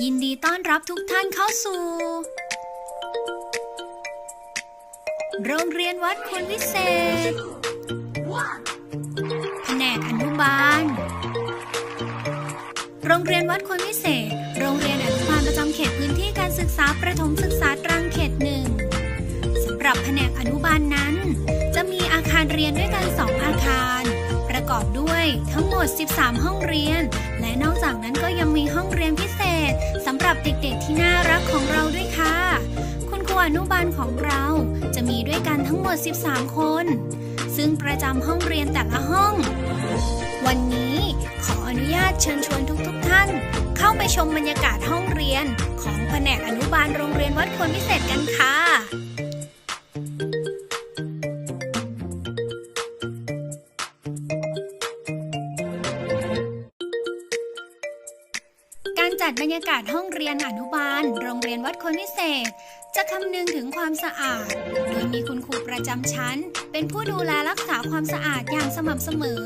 ยินดีต้อนรับทุกท่านเข้าสู่ โรงเรียนวัดคุณวิเศษ แผนกอนุบาล โรงเรียนวัดคุณวิเศษ โรงเรียนอนุบาลประจำเขตพื้นที่การศึกษาประถมศึกษาตรังเขตหนึ่งสำหรับแผนกอนุบาลนั้น จะมีอาคารเรียนด้วยกันสองอาคาร ประกอบด้วยทั้งหมด 13 ห้องเรียน และนอกจากนั้นก็ยังมีห้องเรียนพิเศษสำหรับเด็กๆที่น่ารักของเราด้วยค่ะ คุณครูอนุบาลของเราจะมีด้วยกันทั้งหมด 13 คน ซึ่งประจำห้องเรียนแต่ละห้อง วันนี้ขออนุญาตเชิญชวนทุกๆทท่าน เข้าไปชมบรรยากาศห้องเรียนของแผนกอนุบาลโรงเรียนวัดควรพิเศษกันค่ะ การจัดบรรยากาศห้องเรียนอนุบาล โรงเรียนวัดคนวิเศษ จะคำนึงถึงความสะอาด โดยมีคุณครูประจำชั้น เป็นผู้ดูแลรักษาความสะอาดอย่างสม่ำเสมอ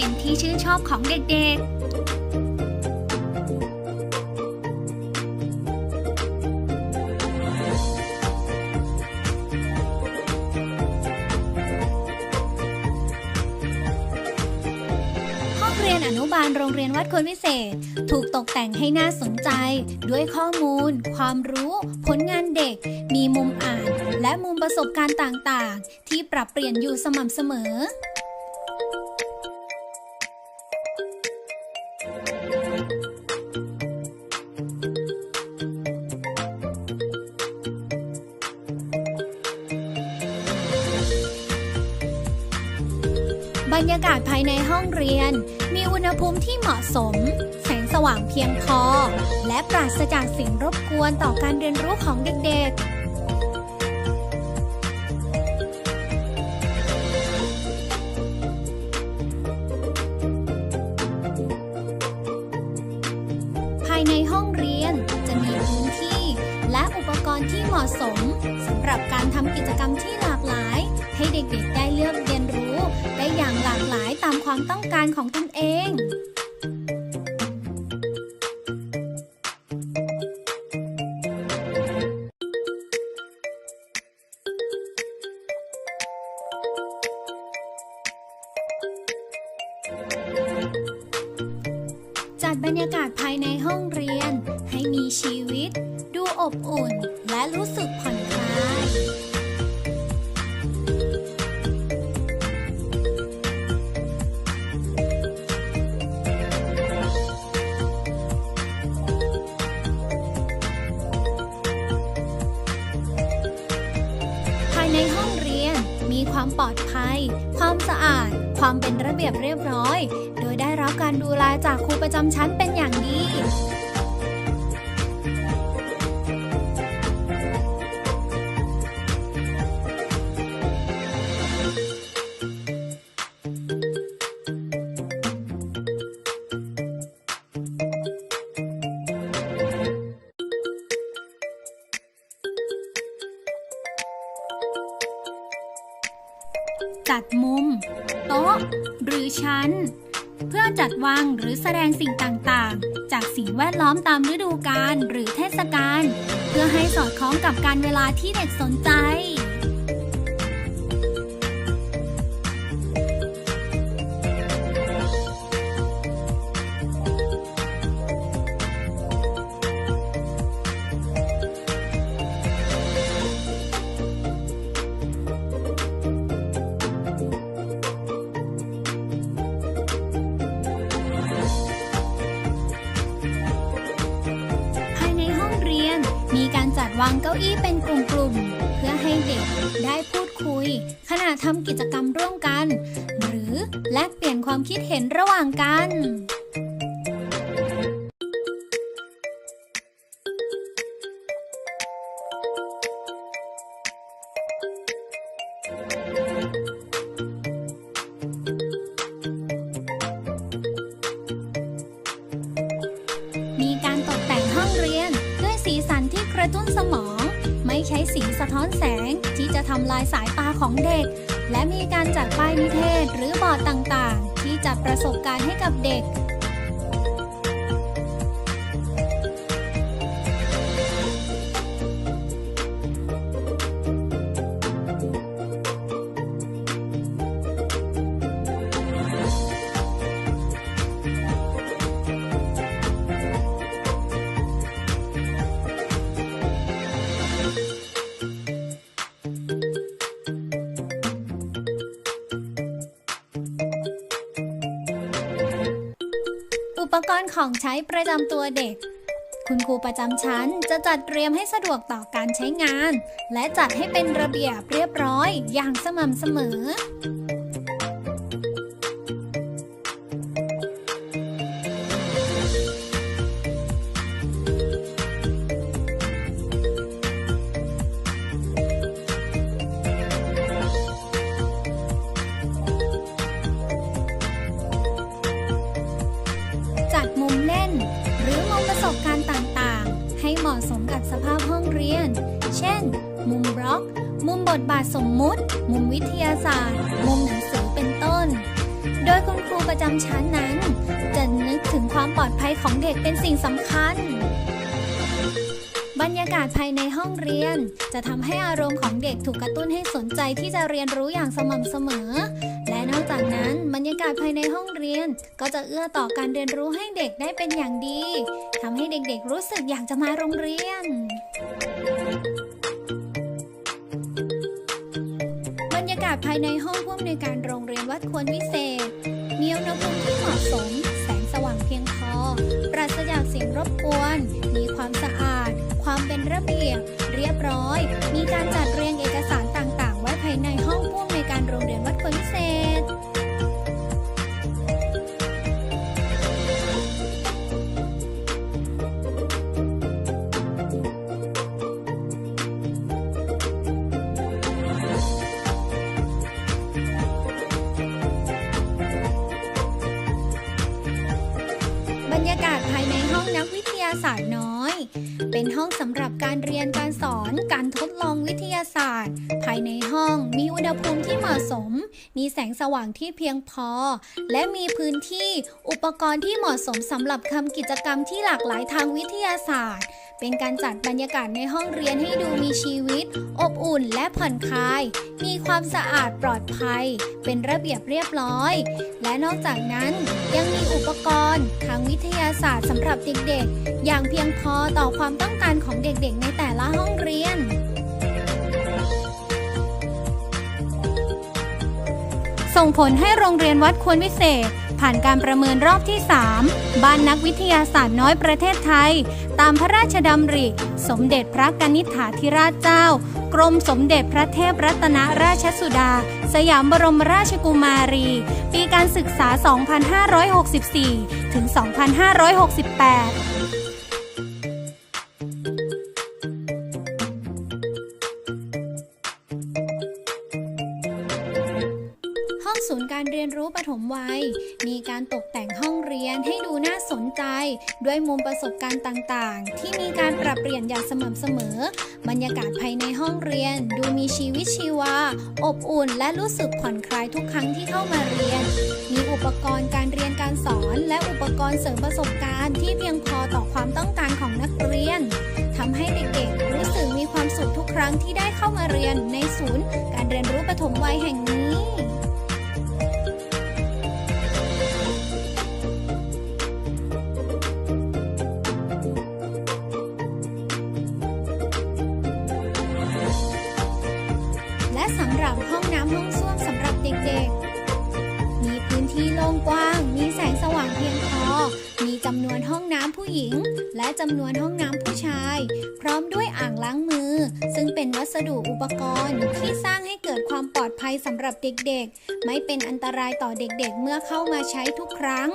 เป็นที่ชื่นชอบของเด็กๆห้องเรียนอนุบาลโรงเรียนวัดควรวิเศษ ถูกตกแต่งให้น่าสนใจ ด้วยข้อมูล ความรู้ ผลงานเด็ก มีมุมอ่าน และมุมประสบการณ์ต่างๆ ที่ปรับเปลี่ยนอยู่สม่ำเสมอ รรยากาศภายในห้องเรียน มีอุณหภูมิที่เหมาะสม แสงสว่างเพียงพอ และปราศจากสิ่งรบกวนต่อการเรียนรู้ของเด็กๆภายในห้องเรียนจะมีพื้นที่ และอุปกรณ์ที่เหมาะสมสำหรับการทำกิจกรรมที่หลากหลาย ให้เด็กๆได้เลือกเรียนรู้ได้อย่างหลากหลายตามความต้องการของตนเองจัดบรรยากาศภายในห้องเรียน ให้มีชีวิต ดูอบอุ่น และรู้สึกผ่อนคลาย ความเป็นระเบียบเรียบร้อย โดยได้รับการดูแลจากครูประจำชั้นเป็นอย่างดี จัดมุม โต๊ะ หรือชั้น เพื่อจัดวางหรือแสดงสิ่งต่างๆ จากสิ่งแวดล้อมตามฤดูกาลหรือเทศกาลเพื่อให้สอดคล้องกับการเวลาที่เด็กสนใจารจัดวางเก้าอี้เป็นกลุ่มๆ เพื่อให้เด็กได้พูดคุย ขณะทำกิจกรรมร่วมกัน หรือแลกเปลี่ยนความคิดเห็นระหว่างกัน สีสะท้อนแสงที่จะทำลายสายตาของเด็ก และมีการจัดป้ายนิเทศหรือบอร์ดต่างๆ ที่จัดประสบการณ์ให้กับเด็ก กรณ์ของใช้ประจำตัวเด็ก คุณครูประจำชั้นจะจัดเตรียมให้สะดวกต่อการใช้งาน และจัดให้เป็นระเบียบเรียบร้อยอย่างสม่ำเสมอาทสมมุติ มุมวิทยาศาสตร์ มุมหนังสือเป็นต้น โดยคุณครูประจำชั้นนั้น จะนึกถึงความปลอดภัยของเด็กเป็นสิ่งสำคัญ บรรยากาศภายในห้องเรียน จะทำให้อารมณ์ของเด็กถูกกระตุ้นให้สนใจที่จะเรียนรู้อย่างสม่ำเสมอ และนอกจากนั้นบรรยากาศภายในห้องเรียนก็จะเอื้อต่อการเรียนรู้ให้เด็กได้เป็นอย่างดีทำให้เด็กๆรู้สึกอยากจะมาโรงเรียนากาศภายในห้องผู้อำนวยการโรงเรียนวัดควรวิเศษ มีอุณหภูมิที่เหมาะสม แสงสว่างเพียงพอ ปราศจากเสียงรบกวน มีความสะอาด ความเป็นระเบียบ รยากาศภายในห้องนักวิทยาศาสตร์น้อย เป็นห้องสำหรับการเรียนการสอนการทดลองวิทยาศาสตร์ ภายในห้องมีอุณหภูมิที่เหมาะสม มีแสงสว่างที่เพียงพอ และมีพื้นที่อุปกรณ์ที่เหมาะสมสำหรับทำกิจกรรมที่หลากหลายทางวิทยาศาสตร์ เป็นการจัดบรรยากาศในห้องเรียนให้ดูมีชีวิต อบอุ่นและผ่อนคลาย มีความสะอาดปลอดภัย เป็นระเบียบเรียบร้อย และนอกจากนั้นยังมีอุปกรณ์ ทางวิทยาศาสตร์สำหรับเด็กๆ อย่างเพียงพอต่อความต้องการของเด็กๆ ในแต่ละห้องเรียนส่งผลให้โรงเรียนวัดควรวิเศษ ผ่านการประเมินรอบที่ 3 บ้านนักวิทยาศาสตร์น้อยประเทศไทย ตามพระราชดำริ สมเด็จพระกนิษฐาธิราชเจ้า กรมสมเด็จพระเทพรัตนราชสุดา สยามบรมราชกุมารี ปีการศึกษา 2564 ถึง 2568 มีการตกแต่งห้องเรียนให้ดูน่าสนใจ ด้วยมุมประสบการณ์ต่างๆ ที่มีการปรับเปลี่ยนอย่างสม่ำเสมอ บรรยากาศภายในห้องเรียน ดูมีชีวิตชีวา อบอุ่น และรู้สึกผ่อนคลายทุกครั้งที่เข้ามาเรียน มีอุปกรณ์การเรียนการสอน และอุปกรณ์เสริมประสบการณ์ที่เพียงพอต่อความต้องการของนักเรียนทำให้เด็กๆรู้สึกมีความสุขทุกครั้งที่ได้เข้ามาเรียนในศูนย์ การเรียนรู้ปฐมวัยแห่งนี้ สำหรับห้องน้ำห้องส้วมสำหรับเด็กๆ มีพื้นที่โล่งกว้าง มีแสงสว่างเพียงพอ มีจำนวนห้องน้ำผู้หญิง และจำนวนห้องน้ำผู้ชาย พร้อมด้วยอ่างล้างมือ ซึ่งเป็นวัสดุอุปกรณ์ที่สร้างให้เกิดความปลอดภัยสำหรับเด็กๆ ไม่เป็นอันตรายต่อเด็กๆ เมื่อเข้ามาใช้ทุกครั้ง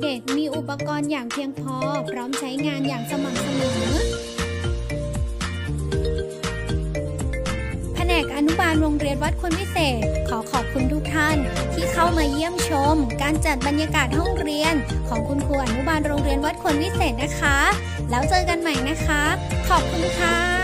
เด็กๆ มีอุปกรณ์อย่างเพียงพอ พร้อมใช้งานอย่างสม่ำเสมอ แผนกอนุบาลโรงเรียนวัดควรวิเศษ ขอขอบคุณทุกท่าน ที่เข้ามาเยี่ยมชม การจัดบรรยากาศห้องเรียน ของคุณครูอนุบาลโรงเรียนวัดควรวิเศษนะคะ แล้วเจอกันใหม่นะคะ ขอบคุณค่ะ